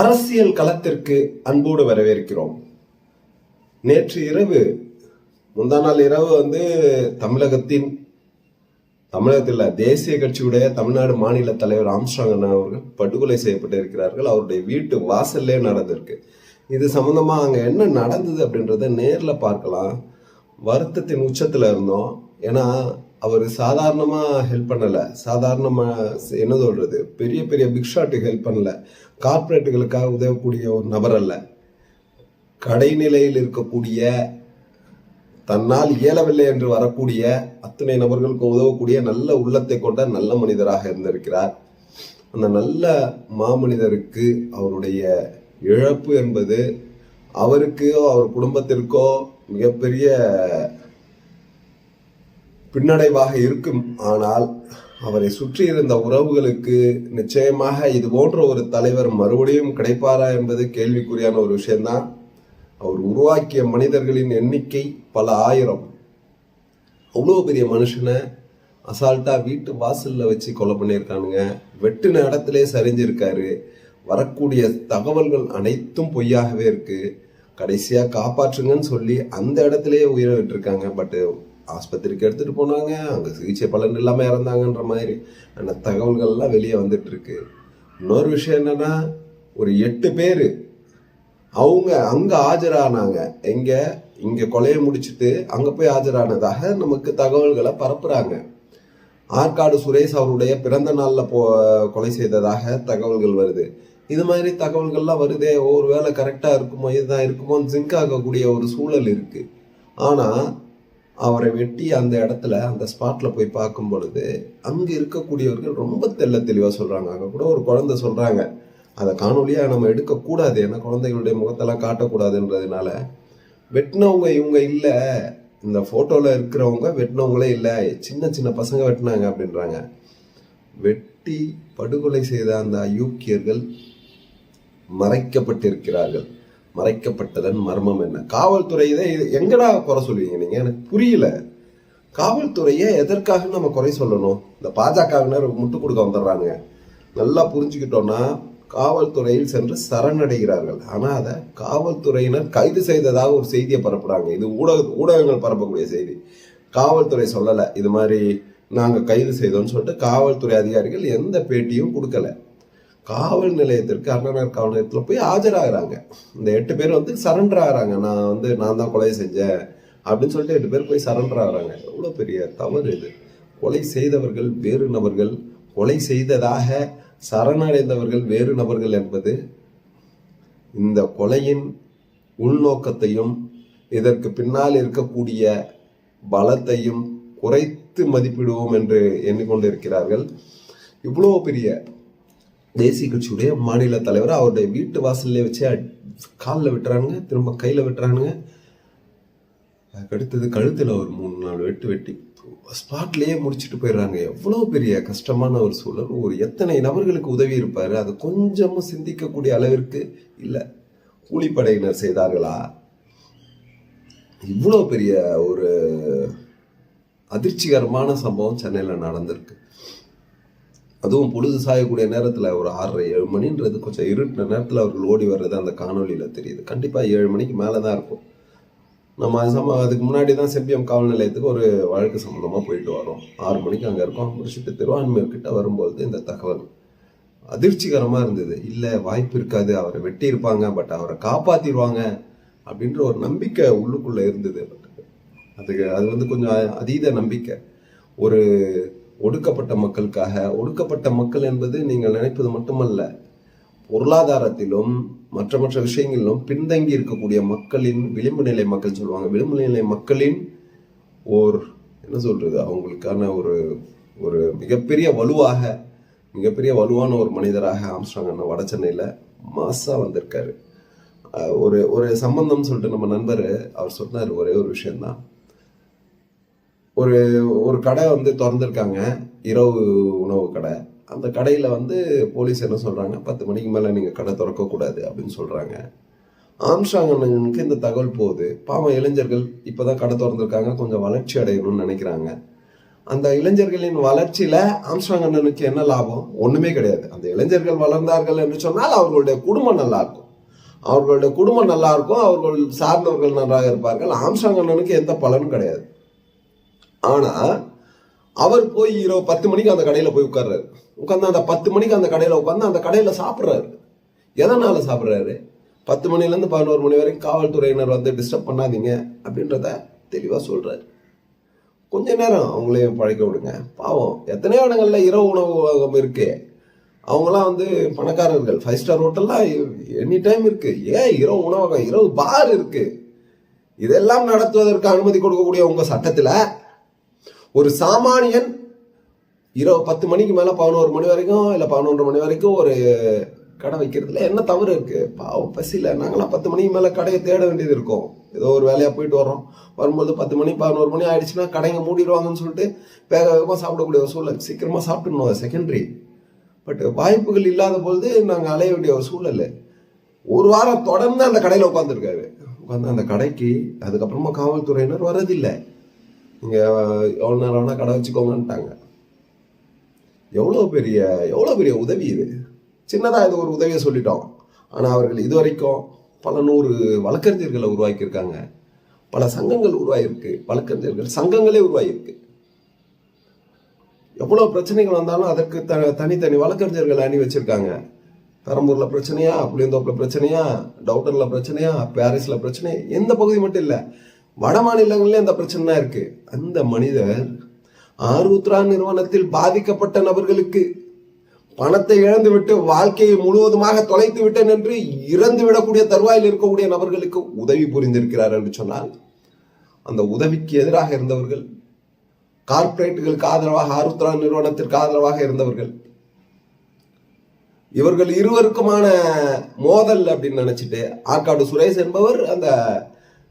அரசியல் களத்திற்கு அன்போடு வரவேற்கிறோம். நேற்று இரவு முந்தா நாள் இரவு வந்து தமிழகத்தின் தமிழகத்தில் தேசிய கட்சியுடைய தமிழ்நாடு மாநில தலைவர் ஆம்ஸ்ட்ராங் அவர்கள் படுகொலை செய்யப்பட்டிருக்கிறார்கள் அவருடைய வீட்டு வாசல்லே நடந்திருக்கு. இது சம்பந்தமா அங்கே என்ன நடந்தது அப்படின்றத நேரில் பார்க்கலாம். வருத்தத்தின் உச்சத்தில் இருந்தோம். ஏன்னா அவர் சாதாரணமாக ஹெல்ப் பண்ணலை. சாதாரணமாக என்ன சொல்கிறது பெரிய பெரிய பிக் ஷாட்டுக்கு ஹெல்ப் பண்ணலை. கார்ப்பரேட்டுகளுக்காக உதவக்கூடிய ஒரு நபர் அல்ல. கடைநிலையில் இருக்கக்கூடிய தன்னால் இயலவில்லை என்று வரக்கூடிய அத்தனை நபர்களுக்கு உதவக்கூடிய நல்ல உள்ளத்தை கொண்ட நல்ல மனிதராக இருந்திருக்கிறார். அந்த நல்ல மாமனிதருக்கு அவருடைய இழப்பு என்பது அவருக்கோ அவர் குடும்பத்திற்கோ மிகப்பெரிய பின்னடைவாக இருக்கும். ஆனால் அவரை சுற்றி இருந்த உறவுகளுக்கு நிச்சயமாக இது போன்ற ஒரு தலைவர் மறுபடியும் கிடைப்பாரா என்பது கேள்விக்குறியான ஒரு விஷயம்தான். அவர் உருவாக்கிய மனிதர்களின் எண்ணிக்கை பல ஆயிரம். அவ்வளோ பெரிய மனுஷனை அசால்ட்டா வீட்டு வாசல்ல வச்சு கொலை பண்ணியிருக்கானுங்க. வெட்டின இடத்துல சரிஞ்சிருக்காரு. வரக்கூடிய தகவல்கள் அனைத்தும் பொய்யாகவே இருக்கு. கடைசியாக காப்பாற்றுங்கன்னு சொல்லி அந்த இடத்துலயே உயிரை விட்டுருக்காங்க. பட் ஆஸ்பத்திரிக்கு எடுத்துகிட்டு போனாங்க. அங்கே சிகிச்சை பலன் இல்லாமல் இறந்தாங்கன்ற மாதிரி அந்த தகவல்கள்லாம் வெளியே வந்துட்டுருக்கு. இன்னொரு விஷயம் என்னென்னா ஒரு எட்டு பேர் அவங்க அங்கே ஆஜரானாங்க. எங்கே? இங்கே கொலையை முடிச்சிட்டு அங்கே போய் ஆஜரானதாக நமக்கு தகவல்களை பரப்புகிறாங்க ஆற்காடு சுரேஷ் அவருடைய பிறந்த நாளில் போ கொலை செய்ததாக தகவல்கள் வருது. இது மாதிரி தகவல்கள்லாம் வருதே. ஒரு வேளை கரெக்டாக இருக்குமோ இதுதான் இருக்குமோன்னு ஜிங்க் ஆகக்கூடிய ஒரு சூழல் இருக்குது ஆனால் அவரை வெட்டி அந்த இடத்துல அந்த ஸ்பாட்டில் போய் பார்க்கும் பொழுது அங்கே இருக்கக்கூடியவர்கள் ரொம்ப தெள்ள தெளிவாக சொல்கிறாங்க அங்கே கூட ஒரு குழந்தை சொல்கிறாங்க அதை காணொலியாக நம்ம எடுக்கக்கூடாது. ஏன்னா குழந்தைகளுடைய முகத்தெல்லாம் காட்டக்கூடாதுன்றதுனால வெட்டினவங்க இவங்க இல்லை. இந்த ஃபோட்டோவில் இருக்கிறவங்க வெட்டினவங்களே இல்லை. சின்ன சின்ன பசங்க வெட்டினாங்க அப்படின்றாங்க. வெட்டி படுகொலை செய்த அந்த அயோக்கியர்கள் மறைக்கப்பட்டிருக்கிறார்கள். மறைக்கப்பட்டதன் மர்மம் என்ன? காவல்துறை இதை இது எங்கடா குறை சொல்லுவீங்க நீங்க? எனக்கு புரியல. காவல்துறையை எதற்காக நம்ம குறை சொல்லணும்? இந்த பாஜகவினர் முட்டு கொடுக்க வந்துடுறாங்க நல்லா புரிஞ்சுக்கிட்டோம்னா காவல்துறையில் சென்று சரணடைகிறார்கள். ஆனால் அதை காவல்துறையினர் கைது செய்ததாக ஒரு செய்தியை பரப்புறாங்க. இது ஊடக ஊடகங்கள் பரப்பக்கூடிய செய்தி. காவல்துறை சொல்லலை. இது மாதிரி நாங்கள் கைது செய்தோம்னு சொல்லிட்டு காவல்துறை அதிகாரிகள் எந்த பேட்டியும் கொடுக்கல. காவல் நிலையத்திற்கு அண்ணனார் காவல் நிலையத்தில் போய் ஆஜராகிறாங்க. இந்த எட்டு பேர் வந்து சரண்டர் ஆகிறாங்க. நான் வந்து நான் தான் கொலை செஞ்சேன் அப்படின்னு சொல்லிட்டு எட்டு பேர் போய் சரண்டர் ஆகிறாங்க. எவ்வளோ பெரிய தவறு இது. கொலை செய்தவர்கள் வேறு நபர்கள். கொலை செய்ததாக சரணடைந்தவர்கள் வேறு நபர்கள் என்பது இந்த கொலையின் உள்நோக்கத்தையும் இதற்கு பின்னால் இருக்கக்கூடிய பலத்தையும் குறைத்து மதிப்பிடுவோம் என்று எண்ணிக்கொண்டிருக்கிறார்கள். இவ்வளோ பெரிய தேசிய கட்சியுடைய மாநில தலைவர் அவருடைய வீட்டு வாசல்ல வச்சு காலில் வெட்டுறானுங்க திரும்ப கையில் விட்டுறானுங்க. அதுக்கடுத்தது கழுத்தில் ஒரு மூணு நாலு வெட்டு வெட்டி ஸ்பாட்லேயே முடிச்சுட்டு போயிடுறாங்க. எவ்வளோ பெரிய கஷ்டமான ஒரு சூழல். ஒரு எத்தனை நபர்களுக்கு உதவி இருப்பார்? அது கொஞ்சமும் சிந்திக்கக்கூடிய அளவிற்கு இல்லை. கூலிப்படையினர் செய்தார்களா? இவ்வளோ பெரிய ஒரு அதிர்ச்சிகரமான சம்பவம் சென்னையில் நடந்திருக்கு. அதுவும் பொழுது சாயக்கூடிய நேரத்தில் ஒரு ஆறரை ஏழு மணின்றது கொஞ்சம் இருட்டின நேரத்தில் அவர்கள் ஓடி வர்றது அந்த காணொலியில் தெரியுது. கண்டிப்பாக ஏழு மணிக்கு மேலே தான் இருக்கும். நம்ம அது சம அதுக்கு முன்னாடி தான் செப்பியம் காவல் நிலையத்துக்கு ஒரு வழக்கு சம்மந்தமாக போயிட்டு வரோம். ஆறு மணிக்கு அங்கே இருக்கோம். முடிச்சுட்டு திருவான்மையூர்கிட்ட வரும்போது இந்த தகவல். அதிர்ச்சிகரமாக இருந்தது. இல்லை வாய்ப்பு இருக்காது. அவரை வெட்டி இருப்பாங்க பட் அவரை காப்பாற்றிடுவாங்க அப்படின்ற ஒரு நம்பிக்கை உள்ளுக்குள்ளே இருந்தது. பட் அதுக்கு அது வந்து கொஞ்சம் அதீத நம்பிக்கை. ஒரு ஒடுக்கப்பட்ட மக்களுக்காக ஒடுக்கப்பட்ட மக்கள் என்பது நீங்கள் நினைப்பது மட்டுமல்ல பொருளாதாரத்திலும் மற்ற மற்ற விஷயங்களிலும் பின்தங்கி இருக்கக்கூடிய மக்களின் விளிம்பு நிலை மக்கள் சொல்லுவாங்க. விளிம்பு நிலை மக்களின் ஓர் என்ன சொல்றது அவங்களுக்கான ஒரு ஒரு மிகப்பெரிய வலுவாக மிகப்பெரிய வலுவான ஒரு மனிதராக ஆம்ஸ்டாங் அண்ணா வட சென்னையில் மாசாக வந்திருக்காரு. ஒரு ஒரு சம்பந்தம் சொல்லிட்டு நம்ம நண்பர் அவர் சொன்னார் ஒரே ஒரு விஷயம்தான். ஒரு ஒரு கடை வந்து திறந்துருக்காங்க. இரவு உணவு கடை. அந்த கடையில் வந்து போலீஸ் என்ன சொல்கிறாங்க பத்து மணிக்கு மேலே நீங்கள் கடை திறக்கக்கூடாது அப்படின்னு சொல்கிறாங்க ஆம்ஸ்ட்ராங் அண்ணனுக்கு இந்த தகவல் போகுது. பாவம் இளைஞர்கள் இப்போ தான் கடை திறந்துருக்காங்க. கொஞ்சம் வளர்ச்சி அடையணும்னு நினைக்கிறாங்க. அந்த இளைஞர்களின் வளர்ச்சியில் ஆம்ஸ்ட்ராங் அண்ணனுக்கு என்ன லாபம்? ஒன்றுமே கிடையாது. அந்த இளைஞர்கள் வளர்ந்தார்கள் என்று சொன்னால் அவர்களுடைய குடும்பம் நல்லாயிருக்கும் அவர்களுடைய குடும்பம் நல்லா இருக்கும். அவர்கள் சார்ந்தவர்கள் நன்றாக இருப்பார்கள். ஆம்ஸ்ட்ராங் அண்ணனுக்கு எந்த பலனும் கிடையாது. ஆனா அவர் போய் இரவு பத்து மணிக்கு அந்த கடையில போய் உட்கார்றாரு. உட்கார்ந்து அந்த பத்து மணிக்கு அந்த கடையில உட்காந்து அந்த கடையில சாப்பிட்றாரு. எதனால சாப்பிட்றாரு? பத்து மணிலேருந்து பதினோரு மணி வரைக்கும் காவல்துறையினர் வந்து டிஸ்டர்ப் பண்ணாதீங்க அப்படின்றத தெளிவாக சொல்கிறாரு கொஞ்ச நேரம் அவங்களையும் பழைக்க விடுங்க. பாவம் எத்தனையோ இடங்களில் இரவு உணவகம் இருக்கு. அவங்களாம் வந்து பணக்காரர்கள். ஃபைவ் ஸ்டார் ஹோட்டல்லாம் எனி டைம் இருக்கு. ஏன் இரவு உணவகம் இரவு பார் இருக்கு? இதெல்லாம் நடத்துவதற்கு அனுமதி கொடுக்கக்கூடிய உங்க சட்டத்தில் ஒரு சாமானியன் இரவு பத்து மணிக்கு மேல பதினோரு மணி வரைக்கும் இல்ல பதினொன்று மணி வரைக்கும் ஒரு கடை வைக்கிறதுல என்ன தவறு இருக்கு? பாவம் பசியில நாங்களாம் பத்து மணிக்கு மேல கடையை தேட வேண்டியது இருக்கும். ஏதோ ஒரு வேலையா போயிட்டு வரோம் வரும்போது பத்து மணி பதினோரு மணி ஆயிடுச்சுன்னா கடைங்க மூடிடுவாங்கன்னு சொல்லிட்டு வேக வேகமா சாப்பிடக்கூடிய ஒரு சூழல் சீக்கிரமா சாப்பிட்டுணும் செகண்டரி பட் வாய்ப்புகள் இல்லாத பொழுது நாங்கள் அலைய வேண்டிய ஒரு சூழல் ஒரு வாரம் தொடர்ந்து அந்த கடையில் உட்காந்துருக்காரு உட்காந்து அந்த கடைக்கு அதுக்கப்புறமா காவல்துறையினர் வரதில்லை நீங்கள் எவ்வளோ நேரம் வேணால் கடை வச்சுக்கோங்கன்ட்டாங்க. எவ்வளோ பெரிய எவ்வளோ பெரிய உதவி இது? சின்னதாக இது ஒரு உதவியை சொல்லிட்டோம். ஆனால் அவர்கள் இதுவரைக்கும் பல நூறு வழக்கறிஞர்களை உருவாக்கியிருக்காங்க. பல சங்கங்கள் உருவாகியிருக்கு வழக்கறிஞர்கள் சங்கங்களே உருவாகியிருக்கு எவ்வளோ பிரச்சனைகள் வந்தாலும் அதற்கு த தனித்தனி வழக்கறிஞர்கள் அணி வச்சிருக்காங்க. பெரம்பூரில் பிரச்சனையா புளியந்தோப்பில் பிரச்சனையா டவுட்டரில் பிரச்சனையா பாரிஸில் பிரச்சனையா எந்த பகுதி மட்டும் இல்லை. வட மாநிலங்களிலே அந்த பிரச்சனை இருக்கு. அந்த மனிதர் ஆர்வுத்ரா நிறுவனத்தில் பாதிக்கப்பட்ட நபர்களுக்கு பணத்தை இழந்து விட்டு வாழ்க்கையை முழுவதுமாக தொலைத்து விட்டேன் என்று இறந்து விடக்கூடிய தருவாயில் இருக்கக்கூடிய நபர்களுக்கு உதவி புரிந்திருக்கிறார் என்று சொன்னால் அந்த உதவிக்கு எதிராக இருந்தவர்கள் கார்ப்பரேட்டுகளுக்கு ஆதரவாக ஆருத்ரா நிறுவனத்திற்கு ஆதரவாக இருந்தவர்கள் இவர்கள் இருவருக்குமான மோதல் அப்படின்னு நினைச்சிட்டு ஆற்காடு சுரேஷ் என்பவர் அந்த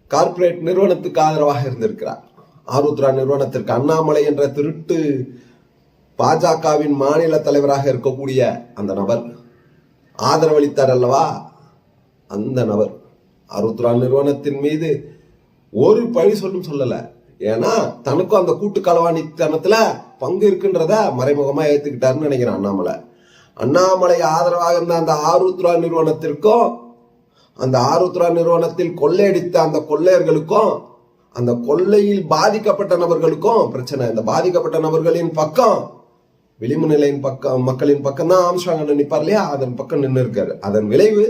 கார்ப்பரேட் நிறுவனத்துக்கு ஆதரவாக இருந்திருக்கிறார். ஆருத்ரா நிறுவனத்திற்கு அண்ணாமலை என்ற திருட்டு பாஜகவின் மாநில தலைவராக இருக்கக்கூடிய அந்த நபர். ஆதரவளித்தார் அல்லவா? அந்த நபர். ஆருத்ரா நிறுவனத்தின் மீது ஒரு பழி சொல்லும் சொல்லலை. ஏன்னா தனக்கும் அந்த கூட்டு களவாணித்தனத்துல பங்கு இருக்குன்றத மறைமுகமா ஏத்துக்கிட்டாருன்னு நினைக்கிறேன் அண்ணாமலை. அண்ணாமலை ஆதரவாக இருந்த அந்த ஆருத்ரா நிறுவனத்திற்கும் அந்த ஆருத்ரா நிறுவனத்தில் கொள்ளையடித்த அந்த கொள்ளையர்களுக்கும் அந்த கொள்ளையில் பாதிக்கப்பட்ட நபர்களுக்கும் பிரச்சனை. இந்த பாதிக்கப்பட்ட நபர்களின் பக்கம் விளிம்பு நிலையின் பக்கம் மக்களின் பக்கம் தான் ஆம்சாங்க நிற்பார் இல்லையா? அதன் பக்கம் நின்று இருக்காரு. அதன் விளைவு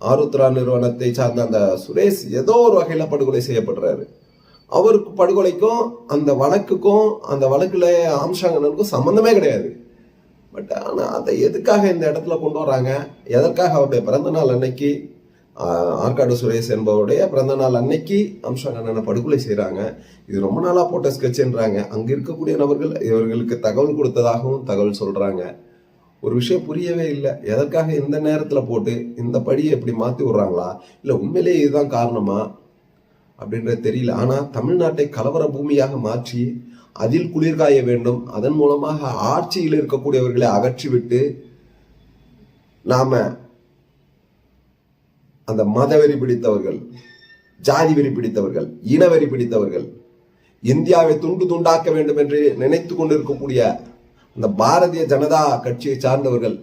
ஆருத்ரா நிறுவனத்தை சார்ந்த அந்த சுரேஷ் ஏதோ ஒரு வகையில படுகொலை செய்யப்படுறாரு. அவருக்கு படுகொலைக்கும் அந்த வழக்குக்கும் அந்த வழக்குல ஆம்ஸ்ட்ராங்கனுக்கும் சம்பந்தமே கிடையாது. பட் ஆனால் அதை எதுக்காக இந்த இடத்துல கொண்டு வராங்க எதற்காக அவருடைய பிறந்த நாள் அன்னைக்கு ஆற்காடு சுரேஷ் என்பவருடைய பிறந்த நாள் அன்னைக்கு அம்ஷாங் அண்ணனை படுகொலை செய்கிறாங்க இது ரொம்ப நாளாக போட்ட ஸ்கெட்சுன்றாங்க அங்கே இருக்கக்கூடிய நபர்கள் இவர்களுக்கு தகவல் கொடுத்ததாகவும் தகவல் சொல்கிறாங்க ஒரு விஷயம் புரியவே இல்லை. எதற்காக இந்த நேரத்தில் போட்டு இந்த படியை எப்படி மாற்றி விடுறாங்களா? இல்லை உண்மையிலேயே இதுதான் காரணமா? அப்படின்றது தெரியல. ஆனால் தமிழ்நாட்டை கலவர பூமியாக மாற்றி அதில் குளிர்காய வேண்டும். அதன் மூலமாக ஆட்சியில் இருக்கக்கூடியவர்களை அகற்றிவிட்டு நாம் அந்த மதவெறி பிடித்தவர்கள் ஜாதி வெறி பிடித்தவர்கள் இனவெறி பிடித்தவர்கள் இந்தியாவை துண்டு துண்டாக்க வேண்டும் என்று நினைத்து கொண்டிருக்கக்கூடிய அந்த பாரதிய ஜனதா கட்சியை சார்ந்தவர்கள்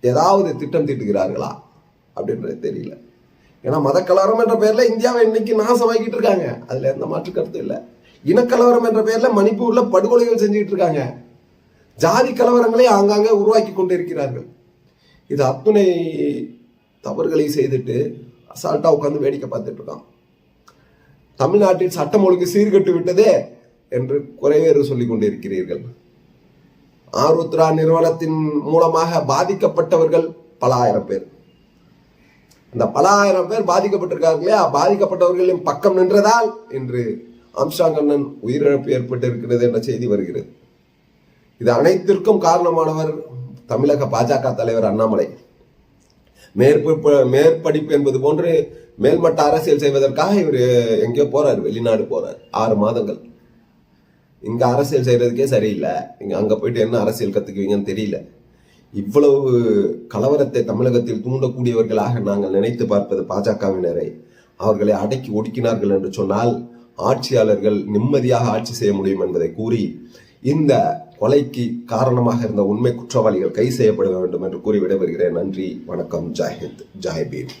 ஏதாவது திட்டம் தீட்டுகிறார்களா அப்படின்றது தெரியல. ஏன்னா மதக்கலவரம் என்ற பெயர்ல இந்தியாவை இன்னைக்கு நாசமாக்கிட்டு இருக்காங்க. அதுல எந்த மாற்று கருத்தும் இல்லை. இனக்கலவரம் என்ற பெயர்ல மணிப்பூர்ல படுகொலைகள் செஞ்சுட்டு இருக்காங்க. ஜாதி கலவரங்களை ஆங்காங்கே உருவாக்கி கொண்டிருக்கிறார்கள். இது அத்துணை தவறுகளை செய்துட்டு அசால்ட்டாக உட்காந்து வேடிக்கை பார்த்துட்டு இருக்கான். தமிழ்நாட்டில் சட்டம் ஒழுங்கு சீர்கெட்டு விட்டதே என்று குறைவேறு சொல்லிக் கொண்டிருக்கிறீர்கள். ஆருத்ரா நிறுவனத்தின் மூலமாக பாதிக்கப்பட்டவர்கள் பல ஆயிரம் பேர். அந்த பல ஆயிரம் பேர் பாதிக்கப்பட்டிருக்காங்க இல்லையா? பாதிக்கப்பட்டவர்களின் பக்கம் நின்றதால் இன்று அம்சாங்கண்ணன் உயிரிழப்பு ஏற்பட்டு இருக்கிறது என்ற செய்தி வருகிறது. இது அனைத்திற்கும் காரணமானவர் தமிழக பாஜக தலைவர் அண்ணாமலை. மேற்ப மேற்படிப்பு என்பது போன்று மேல்மட்ட அரசியல் செய்வதற்காக இவர் எங்கேயோ போறாரு வெளிநாடு போறாரு ஆறு மாதங்கள். இங்க அரசியல் செய்யறதுக்கே சரியில்லை. இங்க அங்க போயிட்டு என்ன அரசியல் கத்துக்குவீங்கன்னு தெரியல. இவ்வளவு கலவரத்தை தமிழகத்தில் தூண்டக்கூடியவர்களாக நாங்கள் நினைத்து பார்ப்பது பாஜகவினரை. அவர்களை அடக்கி ஒடுக்கினார்கள் என்று சொன்னால் ஆட்சியாளர்கள் நிம்மதியாக ஆட்சி செய்ய முடியும் என்பதை கூறி இந்த கொலைக்கு காரணமாக இருந்த உண்மை குற்றவாளிகள் கை செய்யப்பட வேண்டும் என்று கூறி விடைபெறுகிறேன். நன்றி வணக்கம் ஜாஹிந்த் ஜாய்பீர்